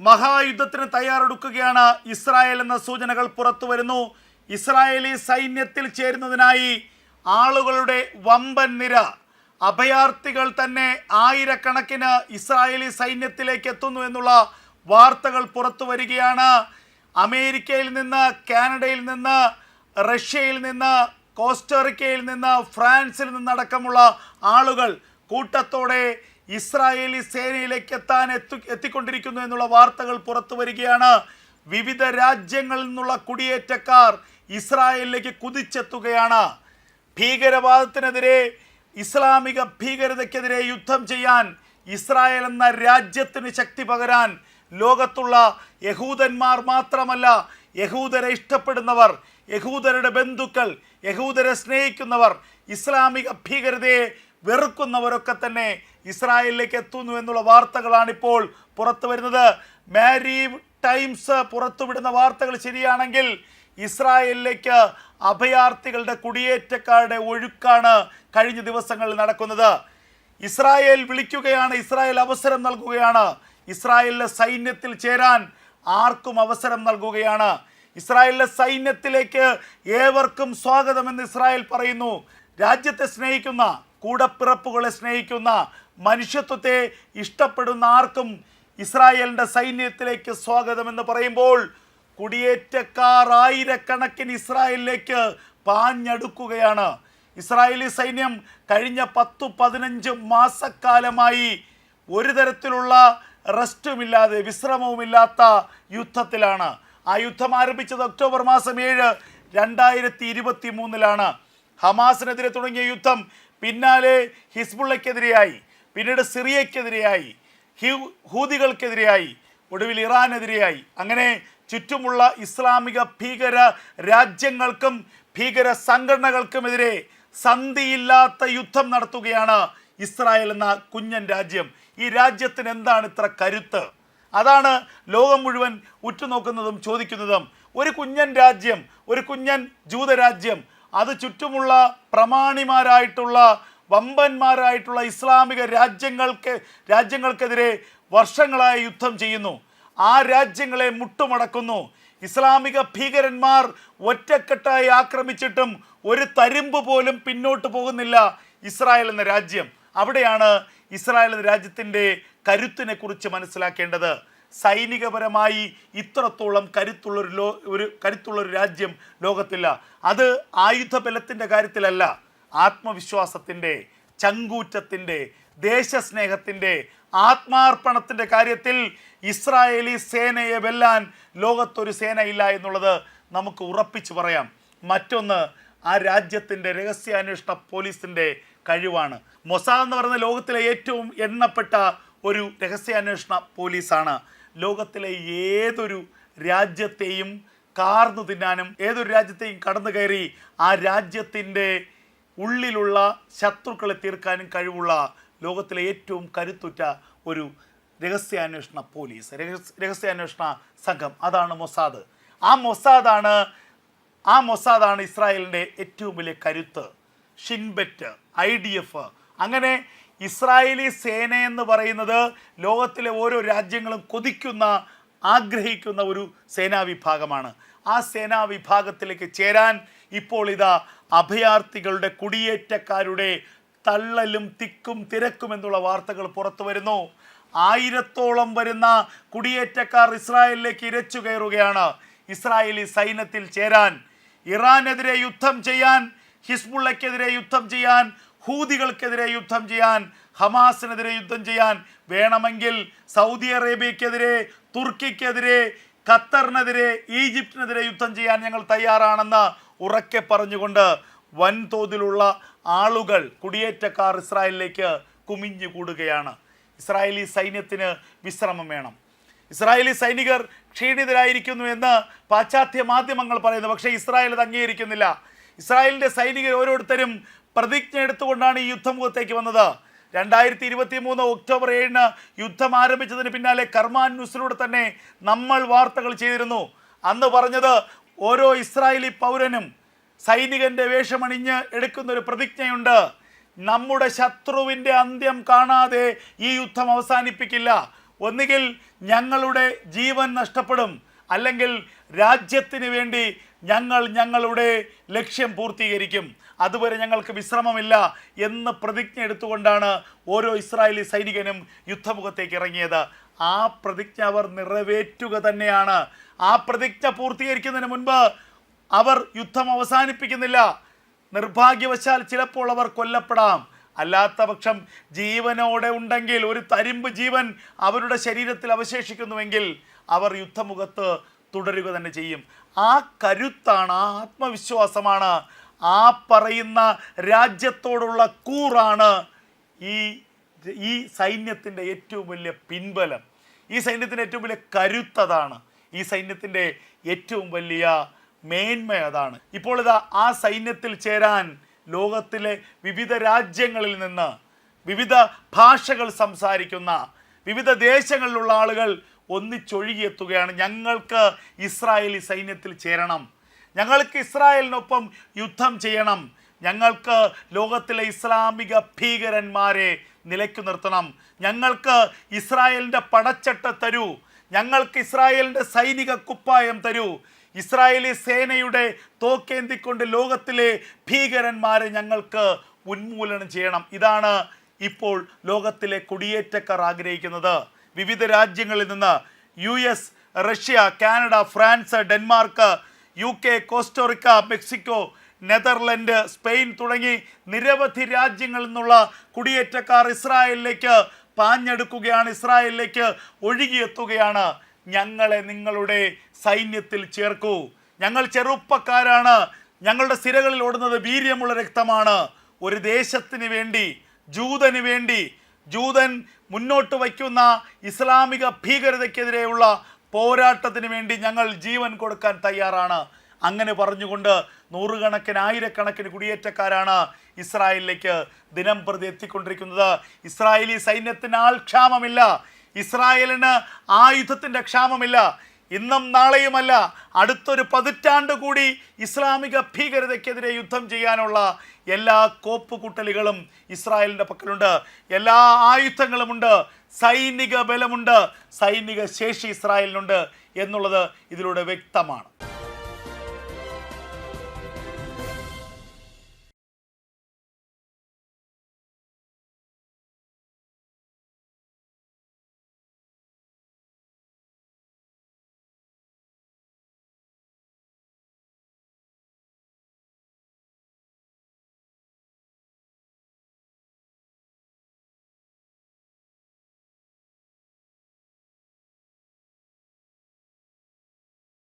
മഹായുദ്ധത്തിന് തയ്യാറെടുക്കുകയാണ് Israel എന്ന സൂചനകൾ പുറത്തു വരുന്നു. ഇസ്രായേലി സൈന്യത്തിൽ ചേരുന്നതിനായി ആളുകളുടെ വമ്പൻ നിര. അഭയാർത്ഥികൾ തന്നെ ആയിരക്കണക്കിന് ഇസ്രായേലി സൈന്യത്തിലേക്ക് എത്തുന്നു എന്നുള്ള വാർത്തകൾ പുറത്തു വരികയാണ്. അമേരിക്കയിൽ നിന്ന് കാനഡയിൽ നിന്ന് റഷ്യയിൽ നിന്ന് കോസ്റ്ററിക്കയിൽ നിന്ന് ഫ്രാൻസിൽ നിന്നടക്കമുള്ള ആളുകൾ കൂട്ടത്തോടെ ഇസ്രായേലി സേനയിലേക്ക് എത്താൻ എത്തി എത്തിക്കൊണ്ടിരിക്കുന്നു എന്നുള്ള വാർത്തകൾ പുറത്തു വരികയാണ്. വിവിധ രാജ്യങ്ങളിൽ നിന്നുള്ള കുടിയേറ്റക്കാർ ഇസ്രായേലിലേക്ക് കുതിച്ചെത്തുകയാണ്. ഭീകരവാദത്തിനെതിരെ ഇസ്ലാമിക ഭീകരതയ്ക്കെതിരെ യുദ്ധം ചെയ്യാൻ ഇസ്രായേൽ എന്ന രാജ്യത്തിന് ശക്തി പകരാൻ ലോകത്തുള്ള യഹൂദന്മാർ മാത്രമല്ല യഹൂദരെ ഇഷ്ടപ്പെടുന്നവർ യഹൂദരുടെ ബന്ധുക്കൾ യഹൂദരെ സ്നേഹിക്കുന്നവർ ഇസ്ലാമിക ഭീകരതയെ വെറുക്കുന്നവരൊക്കെ തന്നെ ഇസ്രായേലിലേക്ക് എത്തുന്നു എന്നുള്ള വാർത്തകളാണ് ഇപ്പോൾ പുറത്തു വരുന്നത്. മാരി ടൈംസ് പുറത്തുവിടുന്ന വാർത്തകൾ ശരിയാണെങ്കിൽ ഇസ്രായേലിലേക്ക് അഭയാർത്ഥികളുടെ കുടിയേറ്റക്കാരുടെ ഒഴുക്കാണ് കഴിഞ്ഞ ദിവസങ്ങളിൽ നടക്കുന്നത്. ഇസ്രായേൽ വിളിക്കുകയാണ് ഇസ്രായേൽ അവസരം നൽകുകയാണ്. ഇസ്രായേലിലെ സൈന്യത്തിൽ ചേരാൻ ആർക്കും അവസരം നൽകുകയാണ്. ഇസ്രായേലിലെ സൈന്യത്തിലേക്ക് ഏവർക്കും സ്വാഗതമെന്ന് ഇസ്രായേൽ പറയുന്നു. രാജ്യത്തെ സ്നേഹിക്കുന്ന കൂടപ്പിറപ്പുകളെ സ്നേഹിക്കുന്ന മനുഷ്യത്വത്തെ ഇഷ്ടപ്പെടുന്ന ആർക്കും ഇസ്രായേലിന്റെ സൈന്യത്തിലേക്ക് സ്വാഗതമെന്ന് പറയുമ്പോൾ കുടിയേറ്റക്കാർ ആയിരക്കണക്കിന് ഇസ്രായേലിലേക്ക് പാഞ്ഞടുക്കുകയാണ്. ഇസ്രായേലി സൈന്യം കഴിഞ്ഞ പത്തു പതിനഞ്ച് മാസക്കാലമായി ഒരു തരത്തിലുള്ള റെസ്റ്റുമില്ലാതെ വിശ്രമവുമില്ലാത്ത യുദ്ധത്തിലാണ്. ആ യുദ്ധം ആരംഭിച്ചത് ഒക്ടോബർ മാസം ഏഴ് രണ്ടായിരത്തി ഇരുപത്തി മൂന്നിലാണ് ഹമാസിനെതിരെ തുടങ്ങിയ യുദ്ധം പിന്നാലെ ഹിസ്ബുള്ളയ്ക്കെതിരെയായി പിന്നീട് സിറിയയ്ക്കെതിരെയായി ഹൂതികൾക്കെതിരെയായി ഒടുവിൽ ഇറാനെതിരെയായി. അങ്ങനെ ചുറ്റുമുള്ള ഇസ്ലാമിക ഭീകര രാജ്യങ്ങൾക്കും ഭീകര സംഘടനകൾക്കുമെതിരെ സന്ധിയില്ലാത്ത യുദ്ധം നടത്തുകയാണ് ഇസ്രായേൽ എന്ന കുഞ്ഞൻ രാജ്യം. ഈ രാജ്യത്തിന് എന്താണ് ഇത്ര കരുത്ത്? അതാണ് ലോകം മുഴുവൻ ഉറ്റുനോക്കുന്നതും ചോദിക്കുന്നതും. ഒരു കുഞ്ഞൻ രാജ്യം ഒരു കുഞ്ഞൻ ജൂതരാജ്യം അത് ചുറ്റുമുള്ള പ്രമാണിമാരായിട്ടുള്ള വമ്പന്മാരായിട്ടുള്ള ഇസ്ലാമിക രാജ്യങ്ങൾക്ക് രാജ്യങ്ങൾക്കെതിരെ വർഷങ്ങളായി യുദ്ധം ചെയ്യുന്നു. ആ രാജ്യങ്ങളെ മുട്ടുമടക്കുന്നു. ഇസ്ലാമിക ഭീകരന്മാർ ഒറ്റക്കെട്ടായി ആക്രമിച്ചിട്ടും ഒരു തരിമ്പ് പോലും പിന്നോട്ട് പോകുന്നില്ല ഇസ്രായേൽ എന്ന രാജ്യം. അവിടെയാണ് ഇസ്രായേൽ എന്ന രാജ്യത്തിന്റെ കരുത്തിനെ കുറിച്ച് മനസ്സിലാക്കേണ്ടത്. സൈനികപരമായി ഇത്രത്തോളം കരുത്തുള്ളൊരു ലോ ഒരു കരുത്തുള്ളൊരു രാജ്യം ലോകത്തില്ല. അത് ആയുധ ബലത്തിന്റെ കാര്യത്തിലല്ല ആത്മവിശ്വാസത്തിന്റെ ചങ്കൂറ്റത്തിന്റെ ദേശസ്നേഹത്തിന്റെ ആത്മാർപ്പണത്തിന്റെ കാര്യത്തിൽ ഇസ്രായേലി സേനയെ വെല്ലാൻ ലോകത്തൊരു സേനയില്ല എന്നുള്ളത് നമുക്ക് ഉറപ്പിച്ചു പറയാം. മറ്റൊന്ന് ആ രാജ്യത്തിന്റെ രഹസ്യാന്വേഷണ പോലീസിന്റെ കഴിവാണ്. മൊസാദ് എന്ന് പറയുന്ന ലോകത്തിലെ ഏറ്റവും എണ്ണപ്പെട്ട ഒരു രഹസ്യാന്വേഷണ പോലീസാണ്. ലോകത്തിലെ ഏതൊരു രാജ്യത്തെയും കാർന്നു തിന്നാനും ഏതൊരു രാജ്യത്തെയും കടന്നു കയറി ആ രാജ്യത്തിന്റെ ഉള്ളിലുള്ള ശത്രുക്കളെ തീർക്കാനും കഴിവുള്ള ലോകത്തിലെ ഏറ്റവും കരുത്തുറ്റ ഒരു രഹസ്യാന്വേഷണ പോലീസ് രഹസ്യ രഹസ്യാന്വേഷണ സംഘം. അതാണ് മൊസാദ്. ആ മൊസാദാണ് ആ മൊസാദാണ് ഇസ്രായേലിന്റെ ഏറ്റവും വലിയ കരുത്ത്. Shin Bet I D F. അങ്ങനെ ഇസ്രായേലി സേന എന്ന് പറയുന്നത് ലോകത്തിലെ ഓരോ രാജ്യങ്ങളും കൊതിക്കുന്ന ആഗ്രഹിക്കുന്ന ഒരു സേനാ വിഭാഗമാണ് ആ സേനാ വിഭാഗത്തിലേക്ക് ചേരാൻ ഇപ്പോൾ ഇതാ അഭയാർത്ഥികളുടെ കുടിയേറ്റക്കാരുടെ തള്ളലും തിക്കും തിരക്കും എന്നുള്ള വാർത്തകൾ പുറത്തു വരുന്നു. ആയിരത്തോളം വരുന്ന കുടിയേറ്റക്കാർ ഇസ്രായേലിലേക്ക് ഇരച്ചു കയറുകയാണ്. ഇസ്രായേലി സൈന്യത്തിൽ ചേരാൻ ഇറാനെതിരെ യുദ്ധം ചെയ്യാൻ ഹിസ്ബുള്ളയ്ക്കെതിരെ യുദ്ധം ചെയ്യാൻ ഹൂതികൾക്കെതിരെ യുദ്ധം ചെയ്യാൻ ഹമാസിനെതിരെ യുദ്ധം ചെയ്യാൻ വേണമെങ്കിൽ സൗദി അറേബ്യക്കെതിരെ തുർക്കിക്കെതിരെ ഖത്തറിനെതിരെ ഈജിപ്തിനെതിരെ യുദ്ധം ചെയ്യാൻ ഞങ്ങൾ തയ്യാറാണെന്ന് ഉറക്കെ പറഞ്ഞുകൊണ്ട് വൻതോതിലുള്ള ആളുകൾ കുടിയേറ്റക്കാർ ഇസ്രായേലിലേക്ക് കുമിഞ്ഞു കൂടുകയാണ്. ഇസ്രായേലി സൈന്യത്തിന് വിശ്രമം വേണം. ഇസ്രായേലി സൈനികർ ക്ഷീണിതരായിരിക്കുന്നു എന്ന് പാശ്ചാത്യ മാധ്യമങ്ങൾ പറയുന്നു. പക്ഷേ ഇസ്രായേൽ അത് അംഗീകരിക്കുന്നില്ല. ഇസ്രായേലിന്റെ സൈനികർ ഓരോരുത്തരും പ്രതിജ്ഞ എടുത്തുകൊണ്ടാണ് ഈ യുദ്ധമുഖത്തേക്ക് വന്നത്. രണ്ടായിരത്തി ഇരുപത്തി മൂന്ന് ഒക്ടോബർ ഏഴിന് യുദ്ധം ആരംഭിച്ചതിന് പിന്നാലെ കർമാൻ ന്യൂസിലൂടെ തന്നെ നമ്മൾ വാർത്തകൾ ചെയ്തിരുന്നു. അന്ന് പറഞ്ഞത് ഓരോ ഇസ്രായേലി പൗരനും സൈനികന്റെ വേഷമണിഞ്ഞ് എടുക്കുന്ന ഒരു പ്രതിജ്ഞയുണ്ട്. നമ്മുടെ ശത്രുവിന്റെ അന്ത്യം കാണാതെ ഈ യുദ്ധം അവസാനിപ്പിക്കില്ല. ഒന്നുകിൽ ഞങ്ങളുടെ ജീവൻ നഷ്ടപ്പെടും. അല്ലെങ്കിൽ രാജ്യത്തിന് വേണ്ടി ഞങ്ങൾ ഞങ്ങളുടെ ലക്ഷ്യം പൂർത്തീകരിക്കും. അതുവരെ ഞങ്ങൾക്ക് വിശ്രമമില്ല എന്ന് പ്രതിജ്ഞ എടുത്തുകൊണ്ടാണ് ഓരോ ഇസ്രായേലി സൈനികനും യുദ്ധമുഖത്തേക്ക് ഇറങ്ങിയത്. ആ പ്രതിജ്ഞ അവർ നിറവേറ്റുക തന്നെയാണ്. ആ പ്രതിജ്ഞ പൂർത്തീകരിക്കുന്നതിന് മുൻപ് അവർ യുദ്ധം അവസാനിപ്പിക്കുന്നില്ല. നിർഭാഗ്യവശാൽ ചിലപ്പോൾ അവർ കൊല്ലപ്പെടാം. അല്ലാത്ത പക്ഷം ജീവനോടെ ഉണ്ടെങ്കിൽ ഒരു തരിമ്പ് ജീവൻ അവരുടെ ശരീരത്തിൽ അവശേഷിക്കുന്നുവെങ്കിൽ അവർ യുദ്ധമുഖത്ത് തുടരുക തന്നെ ചെയ്യും. ആ കരുത്താണ് ആ ആത്മവിശ്വാസമാണ് ആ പറയുന്ന രാജ്യത്തോടുള്ള കൂറാണ് ഈ ഈ സൈന്യത്തിന്റെ ഏറ്റവും വലിയ പിൻബലം. ഈ സൈന്യത്തിന്റെ ഏറ്റവും വലിയ കരുത്തതാണ് ഈ സൈന്യത്തിന്റെ ഏറ്റവും വലിയ മേന്മ അതാണ്. ഇപ്പോൾ ഇതാ ആ സൈന്യത്തിൽ ചേരാൻ ലോകത്തിലെ വിവിധ രാജ്യങ്ങളിൽ നിന്ന് വിവിധ ഭാഷകൾ സംസാരിക്കുന്ന വിവിധ ദേശങ്ങളിലുള്ള ആളുകൾ ഒന്നിച്ചൊഴുകിയെത്തുകയാണ്. ഞങ്ങൾക്ക് ഇസ്രായേലി സൈന്യത്തിൽ ചേരണം. ഞങ്ങൾക്ക് ഇസ്രായേലിനൊപ്പം യുദ്ധം ചെയ്യണം. ഞങ്ങൾക്ക് ലോകത്തിലെ ഇസ്ലാമിക ഭീകരന്മാരെ നിലയ്ക്കു നിർത്തണം. ഞങ്ങൾക്ക് ഇസ്രായേലിന്റെ പടച്ചട്ട തരൂ. ഞങ്ങൾക്ക് ഇസ്രായേലിന്റെ സൈനിക കുപ്പായം തരൂ. ഇസ്രായേലി സേനയുടെ തോക്കേന്തിക്കൊണ്ട് ലോകത്തിലെ ഭീകരന്മാരെ ഞങ്ങൾക്ക് ഉന്മൂലനം ചെയ്യണം. ഇതാണ് ഇപ്പോൾ ലോകത്തിലെ കുടിയേറ്റക്കാർ ആഗ്രഹിക്കുന്നത്. വിവിധ രാജ്യങ്ങളിൽ നിന്ന് U S Russia Canada France Denmark U K Costa Rica Mexico Netherland Spain തുടങ്ങി നിരവധി രാജ്യങ്ങളിൽ നിന്നുള്ള കുടിയേറ്റക്കാർ ഇസ്രായേലിലേക്ക് പാഞ്ഞെടുക്കുകയാണ് ഇസ്രായേലിലേക്ക് ഒഴുകിയെത്തുകയാണ്. ഞങ്ങളെ നിങ്ങളുടെ സൈന്യത്തിൽ ചേർക്കൂ. ഞങ്ങൾ ചെറുപ്പക്കാരാണ്. ഞങ്ങളുടെ സിരകളിൽ ഓടുന്നത് വീര്യമുള്ള രക്തമാണ്. ഒരു ദേശത്തിന് വേണ്ടി ജൂതന് വേണ്ടി ജൂതൻ മുന്നോട്ട് വയ്ക്കുന്ന ഇസ്ലാമിക ഭീകരതയ്ക്കെതിരെയുള്ള പോരാട്ടത്തിന് വേണ്ടി ഞങ്ങൾ ജീവൻ കൊടുക്കാൻ തയ്യാറാണ്. അങ്ങനെ പറഞ്ഞുകൊണ്ട് നൂറുകണക്കിന് ആയിരക്കണക്കിന് കുടിയേറ്റക്കാരാണ് ഇസ്രായേലിലേക്ക് ദിനം പ്രതി എത്തിക്കൊണ്ടിരിക്കുന്നത്. ഇസ്രായേലി സൈന്യത്തിന് ആൾ ക്ഷാമമില്ല ഇസ്രായേലിന് ആയുധത്തിന്റെ ക്ഷാമമില്ല. ഇന്നും നാളെയുമല്ല. അടുത്തൊരു പതിറ്റാണ്ട് കൂടി ഇസ്ലാമിക ഭീകരതയ്ക്കെതിരെ യുദ്ധം ചെയ്യാനുള്ള എല്ലാ കോപ്പുകൂട്ടലുകളും ഇസ്രായേലിന്റെ പക്കലുണ്ട്. എല്ലാ ആയുധങ്ങളുമുണ്ട്. സൈനിക ബലമുണ്ട്. സൈനിക ശേഷി ഇസ്രായേലിനുണ്ട് എന്നുള്ളത് ഇതിലൂടെ വ്യക്തമാണ്.